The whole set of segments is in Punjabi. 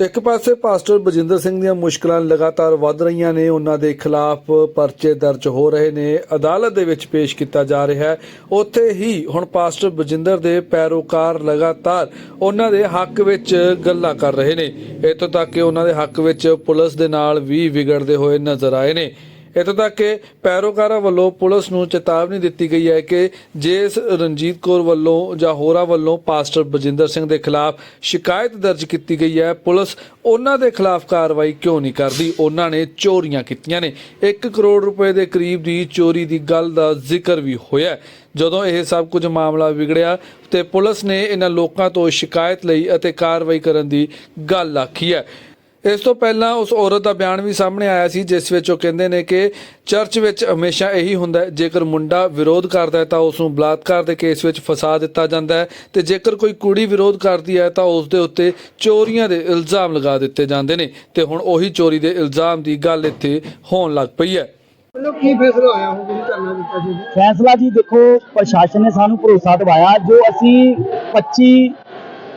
ਇੱਕ ਪਾਸੇ ਪਾਸਟਰ ਬਜਿੰਦਰ ਸਿੰਘ ਦੀਆਂ ਮੁਸ਼ਕਲਾਂ ਲਗਾਤਾਰ ਵੱਧ ਰਹੀਆਂ ਨੇ, ਉਹਨਾਂ ਦੇ ਖਿਲਾਫ ਪਰਚੇ ਦਰਜ ਹੋ ਰਹੇ ਨੇ, ਅਦਾਲਤ ਦੇ ਵਿੱਚ ਪੇਸ਼ ਕੀਤਾ ਜਾ ਰਿਹਾ ਹੈ। ਉੱਥੇ ਹੀ ਹੁਣ ਪਾਸਟਰ ਬਜਿੰਦਰ ਦੇ ਪੈਰੋਕਾਰ ਲਗਾਤਾਰ ਉਹਨਾਂ ਦੇ ਹੱਕ ਵਿੱਚ ਗੱਲਾਂ ਕਰ ਰਹੇ ਨੇ। ਇੱਥੋਂ ਤੱਕ ਕਿ ਉਹਨਾਂ ਦੇ ਹੱਕ ਵਿੱਚ ਪੁਲਿਸ ਦੇ ਨਾਲ ਵੀ ਵਿਗੜਦੇ ਹੋਏ ਨਜ਼ਰ ਆਏ ਨੇ। ਇੱਥੋਂ ਤੱਕ ਕਿ ਪੈਰੋਕਾਰਾਂ ਵੱਲੋਂ ਪੁਲਿਸ ਨੂੰ ਚੇਤਾਵਨੀ ਦਿੱਤੀ ਗਈ ਹੈ ਕਿ ਜੇ ਰਣਜੀਤ ਕੌਰ ਵੱਲੋਂ ਜਾਂ ਹੋਰਾਂ ਵੱਲੋਂ ਪਾਸਟਰ ਬਜਿੰਦਰ ਸਿੰਘ ਦੇ ਖਿਲਾਫ ਸ਼ਿਕਾਇਤ ਦਰਜ ਕੀਤੀ ਗਈ ਹੈ, ਪੁਲਿਸ ਉਹਨਾਂ ਦੇ ਖਿਲਾਫ ਕਾਰਵਾਈ ਕਿਉਂ ਨਹੀਂ ਕਰਦੀ? ਉਹਨਾਂ ਨੇ ਚੋਰੀਆਂ ਕੀਤੀਆਂ ਨੇ। 1 ਕਰੋੜ ਰੁਪਏ ਦੇ ਕਰੀਬ ਦੀ ਚੋਰੀ ਦੀ ਗੱਲ ਦਾ ਜ਼ਿਕਰ ਵੀ ਹੋਇਆ ਜਦੋਂ ਇਹ ਸਭ ਕੁਝ ਮਾਮਲਾ ਵਿਗੜਿਆ ਤੇ ਪੁਲਿਸ ਨੇ ਇਹਨਾਂ ਲੋਕਾਂ ਤੋਂ ਸ਼ਿਕਾਇਤ ਲਈ ਅਤੇ ਕਾਰਵਾਈ ਕਰਨ ਦੀ ਗੱਲ ਆਖੀ ਹੈ। ਇਸ ਤੋਂ ਪਹਿਲਾਂ ਉਸ ਔਰਤ ਦਾ ਬਿਆਨ ਵੀ ਸਾਹਮਣੇ ਆਇਆ ਸੀ ਜਿਸ ਵਿੱਚ ਉਹ ਕਹਿੰਦੇ ਨੇ ਕਿ ਚਰਚ ਵਿੱਚ ਹਮੇਸ਼ਾ ਇਹੀ ਹੁੰਦਾ ਹੈ ਜੇਕਰ ਮੁੰਡਾ ਵਿਰੋਧ ਕਰਦਾ ਹੈ ਤਾਂ ਉਸ ਨੂੰ ਬਲਾਤਕਾਰ ਦੇ ਕੇਸ ਵਿੱਚ ਫਸਾ ਦਿੱਤਾ ਜਾਂਦਾ ਹੈ ਤੇ ਜੇਕਰ ਕੋਈ ਕੁੜੀ ਵਿਰੋਧ ਕਰਦੀ ਹੈ ਤਾਂ ਉਸ ਦੇ ਉੱਤੇ ਚੋਰੀਆਂ ਦੇ ਇਲਜ਼ਾਮ ਲਗਾ ਦਿੱਤੇ ਜਾਂਦੇ ਨੇ ਤੇ ਹੁਣ ਉਹੀ ਚੋਰੀ ਦੇ ਇਲਜ਼ਾਮ ਦੀ ਗੱਲ ਇੱਥੇ ਹੋਣ ਲੱਗ ਪਈ ਹੈ। ਮਤਲਬ ਕੀ ਫੈਸਲਾ ਹੋਇਆ ਹੁਣ ਤੁਸੀਂ ਧਰਨਾ ਦਿੱਤਾ ਸੀ? ਫੈਸਲਾ ਜੀ ਦੇਖੋ ਪ੍ਰਸ਼ਾਸਨ ਨੇ ਸਾਨੂੰ ਭਰੋਸਾ ਦਿਵਾਇਆ ਜੋ ਅਸੀਂ 25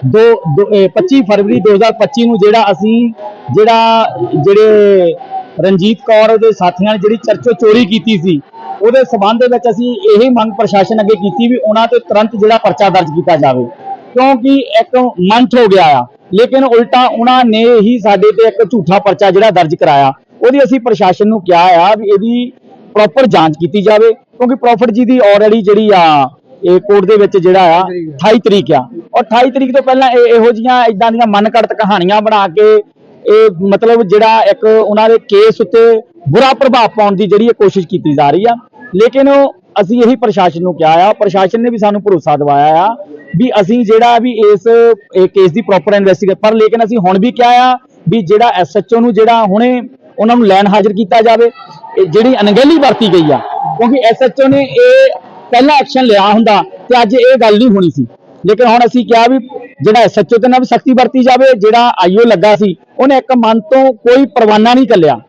ਦੋ, ਦੋ- ਇਹ 25 ਫਰਵਰੀ 2025 ਨੂੰ ਜਿਹੜਾ ਅਸੀਂ, ਜਿਹੜਾ, ਜਿਹੜੇ ਰਣਜੀਤ ਕੌਰ ਦੇ ਸਾਥੀਆਂ ਨੇ ਜਿਹੜੀ ਚਰਚੋ ਚੋਰੀ ਕੀਤੀ ਸੀ, ਉਹਦੇ ਸਬੰਧ ਦੇ ਵਿੱਚ ਅਸੀਂ ਇਹ ਮੰਗ ਪ੍ਰਸ਼ਾਸਨ ਅੱਗੇ ਕੀਤੀ ਵੀ ਉਹਨਾਂ ਤੇ ਤੁਰੰਤ ਜਿਹੜਾ ਪਰਚਾ ਦਰਜ ਕੀਤਾ ਜਾਵੇ। ਕਿਉਂਕਿ ਇੱਕ ਮੰਥ ਹੋ ਗਿਆ ਆ, ਲੇਕਿਨ ਉਲਟਾ ਉਹਨਾਂ ਨੇ ਹੀ ਸਾਡੇ ਤੇ ਇੱਕ ਝੂਠਾ ਪਰਚਾ ਜਿਹੜਾ ਦਰਜ ਕਰਾਇਆ। ਉਹਦੀ ਅਸੀਂ ਪ੍ਰਸ਼ਾਸਨ ਨੂੰ ਕਿਹਾ ਆ ਵੀ ਇਹਦੀ ਪ੍ਰੋਪਰ ਜਾਂਚ ਕੀਤੀ ਜਾਵੇ, ਕਿਉਂਕਿ ਪ੍ਰੋਫਿਟ ਜੀ ਦੀ ਆਲਰੇਡੀ ਜਿਹੜੀ ਆ ਇਹ ਕੋਰਟ ਦੇ ਵਿੱਚ ਜਿਹੜਾ ਆ 28 ਤਰੀਕ ਆ। ਔਰ 28 ਤਰੀਕ ਤੋਂ ਪਹਿਲਾਂ ਇਹ ਇਹੋ ਜੀਆਂ ਇਦਾਂ ਦੀਆਂ ਮਨਕੜਤ ਕਹਾਣੀਆਂ ਬਣਾ ਕੇ ਇਹ ਮਤਲਬ ਜਿਹੜਾ ਇੱਕ ਉਹਨਾਂ ਦੇ ਕੇਸ ਉੱਤੇ ਬੁਰਾ ਪ੍ਰਭਾਵ ਪਾਉਣ ਦੀ ਜਿਹੜੀ ਕੋਸ਼ਿਸ਼ ਕੀਤੀ ਜਾ ਰਹੀ ਆ। ਲੇਕਿਨ ਅਸੀਂ ਇਹੀ ਪ੍ਰਸ਼ਾਸਨ ਨੂੰ ਕਿਹਾ ਆ ਪ੍ਰਸ਼ਾਸਨ ਨੇ ਵੀ ਸਾਨੂੰ ਭਰੋਸਾ ਦਿਵਾਇਆ ਆ ਵੀ ਅਸੀਂ ਜਿਹੜਾ ਵੀ ਇਸ ਕੇਸ ਦੀ ਪ੍ਰੋਪਰ ਇਨਵੈਸਟੀਗੇਟ ਪਰ ਲੇਕਿਨ ਅਸੀਂ ਹੁਣ ਵੀ ਕਿਹਾ ਆ ਵੀ ਜਿਹੜਾ ਐਸਐਚਓ ਨੂੰ ਜਿਹੜਾ ਹੁਣੇ ਉਹਨਾਂ ਨੂੰ ਲੈਣ ਹਾਜ਼ਰ ਕੀਤਾ ਜਾਵੇ ਜਿਹੜੀ ਅਣਗਹਿਲੀ ਵਰਤੀ ਗਈ ਆ ਕਿਉਂਕਿ ਐਸਐਚਓ ਨੇ ਇਹ ਪਹਿਲਾਂ ਐਕਸ਼ਨ ਲਿਆ ਹੁੰਦਾ ਤੇ ਅੱਜ ਇਹ ਗੱਲ ਨਹੀਂ ਹੋਣੀ ਸੀ। ਲੇਕਿਨ ਹੁਣ ਅਸੀਂ ਕਿਹਾ ਵੀ ਜਿਹੜਾ ਐਸਐਚਓ ਤੇ ਨਾਲ ਵੀ ਸਖਤੀ ਵਰਤੀ ਜਾਵੇ, ਜਿਹੜਾ ਆਈਓ ਲੱਗਾ ਸੀ, ਉਹਨੇ ਇੱਕ ਮਨ ਤੋਂ ਕੋਈ ਪਰਵਾਨਾ ਨਹੀਂ ਚੱਲਿਆ।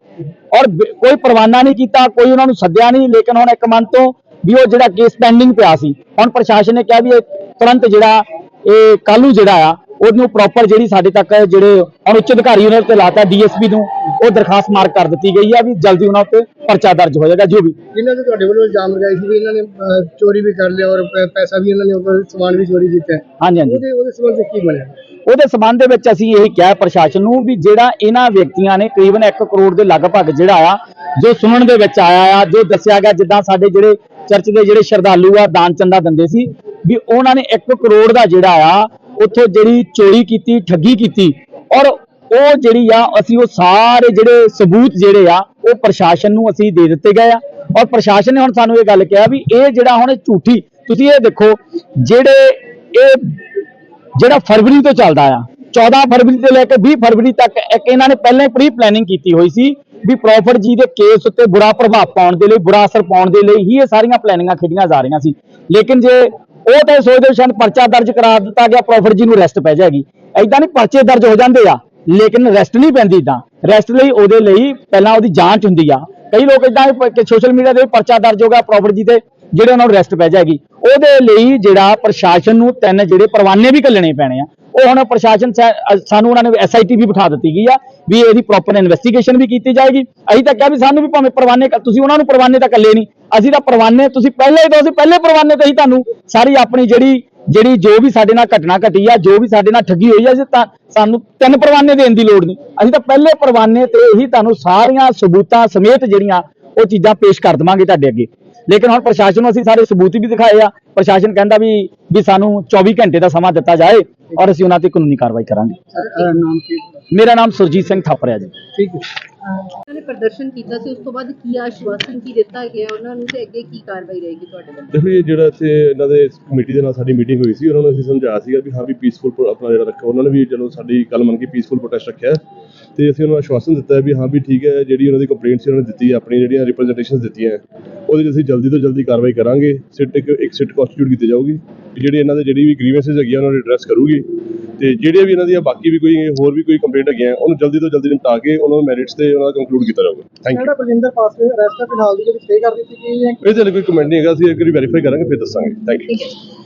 ਔਰ ਕੋਈ ਪਰਵਾਨਾ ਨਹੀਂ ਕੀਤਾ, ਕੋਈ ਉਹਨਾਂ ਨੂੰ ਸੱਦਿਆ ਨਹੀਂ, ਲੇਕਿਨ ਹੁਣ ਇੱਕ ਮਨ ਤੋਂ ਵੀ ਉਹ ਜਿਹੜਾ ਕੇਸ ਪੈਂਡਿੰਗ ਪਿਆ ਸੀ। ਹੁਣ ਪ੍ਰਸ਼ਾਸਨ ਨੇ ਕਿਹਾ ਵੀ ਇਹ ਤੁਰੰਤ ਜਿਹੜਾ ਇਹ ਕੱਲ੍ਹ ਨੂੰ ਜਿਹੜਾ ਆ ਉਹਨੂੰ ਪ੍ਰੋਪਰ ਜਿਹੜੀ ਸਾਡੇ ਤੱਕ ਜਿਹੜੇ ਉੱਚ ਅਧਿਕਾਰੀ ਉਹਨਾਂ ਉੱਤੇ ਲਾਤਾ ਡੀਐਸਪੀ ਨੂੰ ਉਹ ਦਰਖਾਸਤ ਮਾਰਕ ਕਰ ਦਿੱਤੀ ਗਈ ਆ ਵੀ ਜਲਦੀ ਉਹਨਾਂ ਉੱਤੇ ਪਰਚਾ ਦਰਜ ਹੋ ਜਾਏਗਾ ਜੋ ਵੀ। ਜਿਨ੍ਹਾਂ ਤੇ ਤੁਹਾਡੇ ਵੱਲੋਂ ਇਲਜ਼ਾਮ ਲਗਾਏ ਸੀ ਵੀ ਇਹਨਾਂ ਨੇ ਅਹ, ਚੋਰੀ ਵੀ ਕਰ ਲਿਆ ਔਰ ਪੈ- ਪੈਸਾ ਵੀ ਇਹਨਾਂ ਨੇ ਉੱਪਰ ਸਮਾਨ ਵੀ ਚੋਰੀ ਕੀਤਾ ਹੈ। ਹਾਂਜੀ ਹਾਂਜੀ। ਉਹਦੇ ਉਹਦੇ ਸੰਬੰਧ ਵਿੱਚ ਕੀ ਬਣਿਆ? ਉਹਦੇ ਸਬੰਧ ਦੇ ਵਿੱਚ ਅਸੀਂ ਇਹ ਕਿਹਾ ਪ੍ਰਸ਼ਾਸਨ ਨੂੰ ਵੀ ਜਿਹੜਾ ਇਹਨਾਂ ਵਿਅਕਤੀਆਂ ਨੇ ਤਕਰੀਬਨ 1 ਕਰੋੜ ਦੇ ਲਗਭਗ ਜਿਹੜਾ ਆ ਜੋ ਸੁਣਨ ਦੇ ਵਿੱਚ ਆਇਆ ਆ ਜੋ ਦੱਸਿਆ ਗਿਆ ਜਿੱਦਾਂ ਸਾਡੇ ਜਿਹੜੇ ਚਰਚ ਦੇ ਜਿਹੜੇ ਸ਼ਰਧਾਲੂ ਆ ਦਾਨ ਚੰਦਾ ਦਿੰਦੇ ਸੀ ਵੀ ਉਹਨਾਂ ਨੇ 1 ਕਰੋੜ ਦਾ ਜਿਹੜਾ ਆ ਉੱਥੋਂ ਜਿਹੜੀ ਚੋਰੀ ਕੀਤੀ, ਠੱਗੀ ਕੀਤੀ ਔਰ ਉਹ ਜਿਹੜੀ ਆ, ਅਸੀਂ ਉਹ ਸਾਰੇ ਜਿਹੜੇ ਸਬੂਤ ਜਿਹੜੇ ਆ, ਉਹ ਪ੍ਰਸ਼ਾਸਨ ਨੂੰ ਅਸੀਂ ਦੇ ਦਿੱਤੇ ਗਏ ਆ ਔਰ ਪ੍ਰਸ਼ਾਸਨ ਨੇ ਹੁਣ ਸਾਨੂੰ ਇਹ ਗੱਲ ਕਿਹਾ ਵੀ ਇਹ ਜਿਹੜਾ ਹੁਣ ਝੂਠੀ, ਤੁਸੀਂ ਇਹ ਦੇਖੋ ਜਿਹੜੇ ਇਹ ਜਿਹੜਾ ਫਰਵਰੀ ਤੋਂ ਚੱਲਦਾ ਆ 14 ਫਰਵਰੀ ਤੋਂ ਲੈ ਕੇ 20 ਫਰਵਰੀ ਤੱਕ ਇੱਕ ਇਹਨਾਂ ਨੇ ਪਹਿਲਾਂ ਹੀ ਪ੍ਰੀ ਪਲੈਨਿੰਗ ਕੀਤੀ ਹੋਈ ਸੀ ਵੀ ਪ੍ਰੋਫਿਟ ਜੀ ਦੇ ਕੇਸ ਉੱਤੇ ਬੁਰਾ ਪ੍ਰਭਾਵ ਪਾਉਣ ਦੇ ਲਈ, ਬੁਰਾ ਅਸਰ ਪਾਉਣ ਦੇ ਲਈ ਹੀ ਇਹ ਸਾਰੀਆਂ ਪਲੈਨਿੰਗਾਂ ਖੇਡੀਆਂ ਜਾ ਰਹੀਆਂ ਸੀ। ਲੇਕਿਨ ਜੇ ਉਹ ਤਾਂ ਇਹ ਸੋਚਦੇ ਸ਼ਾਇਦ ਪਰਚਾ ਦਰਜ ਕਰਾ ਦਿੱਤਾ ਗਿਆ, ਪ੍ਰੋਫਿਟ ਜੀ ਨੂੰ ਰੈਸਟ ਪੈ ਜਾਏਗੀ। ਐਦਾਂ ਨਹੀਂ ਪਰਚੇ ਦਰਜ ਹੋ ਜਾਂਦੇ ਆ, ਲੇਕਿਨ ਰੈਸਟ ਨਹੀਂ ਪੈਂਦੀ ਇਦਾਂ ਰੈਸਟ ਲਈ ਉਹਦੇ ਲਈ ਪਹਿਲਾਂ ਉਹਦੀ ਜਾਂਚ ਹੁੰਦੀ ਆ। ਕਈ ਲੋਕ ਇਦਾਂ ਕਿ ਸੋਸ਼ਲ ਮੀਡੀਆ ਤੇ ਵੀ ਪਰਚਾ ਦਰਜ ਹੋ ਗਿਆ ਪ੍ਰੋਫਿਟ ਜੀ ਤੇ। ਜਿਹੜੇ ਉਹਨਾਂ ਨੂੰ ਰੈਸਟ ਪੈ ਜਾਏਗੀ, ਉਹਦੇ ਲਈ ਜਿਹੜਾ ਪ੍ਰਸ਼ਾਸਨ ਨੂੰ ਤਿੰਨ ਜਿਹੜੇ ਪਰਵਾਨੇ ਵੀ ਕੱਲਣੇ ਪੈਣੇ ਆ। ਉਹ ਹੁਣ ਪ੍ਰਸ਼ਾਸਨ ਸਾਨੂੰ ਉਹਨਾਂ ਨੇ ਐਸਆਈਟੀ ਵੀ ਬਿਠਾ ਦਿੱਤੀ ਗਈ ਆ ਵੀ ਇਹਦੀ ਪ੍ਰੋਪਰ ਇਨਵੈਸਟੀਗੇਸ਼ਨ ਵੀ ਕੀਤੀ ਜਾਏਗੀ। ਅਸੀਂ ਤਾਂ ਕਿਹਾ ਵੀ ਸਾਨੂੰ ਵੀ ਭਾਵੇਂ ਪਰਵਾਨੇ ਤੁਸੀਂ ਉਹਨਾਂ ਨੂੰ ਪਰਵਾਨੇ ਤਾਂ ਕੱਲੇ ਨਹੀਂ। ਅਸੀਂ ਤਾਂ ਪਰਵਾਨੇ, ਤੁਸੀਂ ਪਹਿਲੇ ਹੀ ਅਸੀਂ ਪਹਿਲੇ ਪਰਵਾਨੇ ਤੇ ਹੀ ਤੁਹਾਨੂੰ। ਸਾਰੀ ਆਪਣੀ ਜਿਹੜੀ ਜਿਹੜੀ ਜੋ ਵੀ ਸਾਡੇ ਨਾਲ ਘਟਨਾ ਘਟੀ ਆ, ਜੋ ਵੀ ਸਾਡੇ ਨਾਲ ਠੱਗੀ ਹੋਈ ਆ, ਅਸੀਂ ਤਾਂ ਸਾਨੂੰ ਤਿੰਨ ਪਰਵਾਨੇ ਦੇਣ ਦੀ ਲੋੜ ਨਹੀਂ। ਅਸੀਂ ਤਾਂ ਪਹਿਲੇ ਪਰਵਾਨੇ ਤੇ ਹੀ ਤੁਹਾਨੂੰ ਸਾਰੀਆਂ ਸਬੂਤਾਂ ਸਮੇਤ ਜਿਹੜੀਆਂ ਉਹ ਚੀਜ਼ਾਂ ਪੇਸ਼ ਕਰ ਦਵਾਂਗੇ ਤੁਹਾਡੇ ਅੱਗੇ। ਲੇਕਿਨ ਹੁਣ ਪ੍ਰਸ਼ਾਸਨ ਨੂੰ ਅਸੀਂ ਸਾਰੇ ਸਬੂਤ ਵੀ ਦਿਖਾਏ ਆ। ਪ੍ਰਸ਼ਾਸਨ ਕਹਿੰਦਾ ਵੀ ਵੀ ਸਾਨੂੰ 24 ਘੰਟੇ ਦਾ ਸਮਾਂ ਦਿੱਤਾ ਜਾਏ ਔਰ ਅਸੀਂ ਉਹਨਾਂ ਤੇ ਕਾਨੂੰਨੀ ਕਾਰਵਾਈ ਕਰਾਂਗੇ। ਮੇਰਾ ਨਾਮ ਸੁਰਜੀਤ ਸਿੰਘ ਥਾਪਰਿਆ ਜੀ। ਠੀਕ ਹੈ। ਉਹਨਾਂ ਨੇ ਪ੍ਰਦਰਸ਼ਨ ਕੀਤਾ ਸੀ, ਉਸ ਤੋਂ ਬਾਅਦ ਕੀ ਆਸ਼ਵਾਸਨ ਕੀ ਦਿੱਤਾ ਗਿਆ, ਉਹਨਾਂ ਨੂੰ ਤੇ ਅੱਗੇ ਕੀ ਕਾਰਵਾਈ ਰਹੇਗੀ ਤੁਹਾਡੇ ਵੱਲੋਂ ਦੇਖੋ ਇਹ ਜਿਹੜਾ ਇੱਥੇ ਇਹਨਾਂ ਦੇ ਕਮੇਟੀ ਦੇ ਨਾਲ ਸਾਡੀ ਮੀਟਿੰਗ ਹੋਈ ਸੀ, ਉਹਨਾਂ ਨੂੰ ਅਸੀਂ ਸਮਝਾਇਆ ਸੀਗਾ ਵੀ ਹਾਂ ਵੀ ਪੀਸਫੁਲ ਆਪਣਾ ਜਿਹੜਾ ਰੱਖੋ ਉਹਨਾਂ ਨੇ ਵੀ ਚਲੋ ਸਾਡੀ ਗੱਲ ਮੰਨ ਕੇ ਪੀਸਫੁਲ ਪ੍ਰੋਟੈਸਟ ਰੱਖਿਆ, ਤੇ ਅਸੀਂ ਉਹਨਾਂ ਨੂੰ ਆਸ਼ਵਾਸਨ ਦਿੱਤਾ ਵੀ ਹਾਂ ਵੀ ਠੀਕ ਹੈ, ਜਿਹੜੀ ਉਹਨਾਂ ਦੀ ਕੰਪਲੇਂਟ ਸੀ, ਉਹਨਾਂ ਨੇ ਦਿੱਤੀ ਆਪਣੀ ਜਿਹੜੀਆਂ ਰਿਪਰੈਜ਼ੈਂਟੇਸ਼ਨਸ ਦਿੱਤੀਆਂ ਉਹਦੇ 'ਚ ਅਸੀਂ ਜਲਦੀ ਤੋਂ ਜਲਦੀ ਕਾਰਵਾਈ ਕਰਾਂਗੇ, ਸਿੱਟ ਇੱਕ ਸਿੱਟ ਕੰਸਟੀਟਿਊਟ ਕੀਤੀ ਜਾਊਗੀ, ਵੀ ਜਿਹੜੀ ਇਹਨਾਂ ਦੇ ਜਿਹੜੀ ਵੀ ਗ੍ਰੀਵੈਂਸਸ ਹੈਗੀਆਂ, ਉਹਨਾਂ ਨੂੰ ਐਡਰੈਸ ਕਰੂਗੀ, ਤੇ ਜਿਹੜੇ ਵੀ ਇਹਨਾਂ ਦੀਆਂ ਬਾਕੀ ਵੀ ਕੋਈ ਹੋਰ ਵੀ ਕੋਈ ਕੰਪਲੇਂਟ ਹੈਗੀਆਂ, ਉਹਨੂੰ ਜਲਦੀ ਤੋਂ ਜਲਦੀ ਨਿਪਟਾ ਕੇ ਉਹਨਾਂ ਨੂੰ ਮੈਰਿਟਸ ਤੇ ਉਹਨਾਂ ਦਾ ਕੰਕਲੂਡ ਕੀਤਾ ਜਾਊਗਾ। ਥੈਂਕ ਯੂ ਜਿਹੜਾ ਬਲਜਿੰਦਰ ਪਾਸ ਅਰੈਸਟ ਫਿਲਹਾਲ ਦੀ ਜਿਹੜੀ ਸਟੇ ਕਰ ਦਿੱਤੀ ਗਈ ਹੈ। ਇਹਦੇ ਲਈ ਕੋਈ ਕਮੈਂਟ ਨਹੀਂ ਹੈਗਾ ਅਸੀਂ ਇੱਕ ਵਾਰੀ ਵੈਰੀਫਾਈ ਕਰਾਂਗੇ ਫਿਰ ਦੱਸਾਂਗੇ। ਥੈਂਕ ਯੂ ਠੀਕ ਹੈ।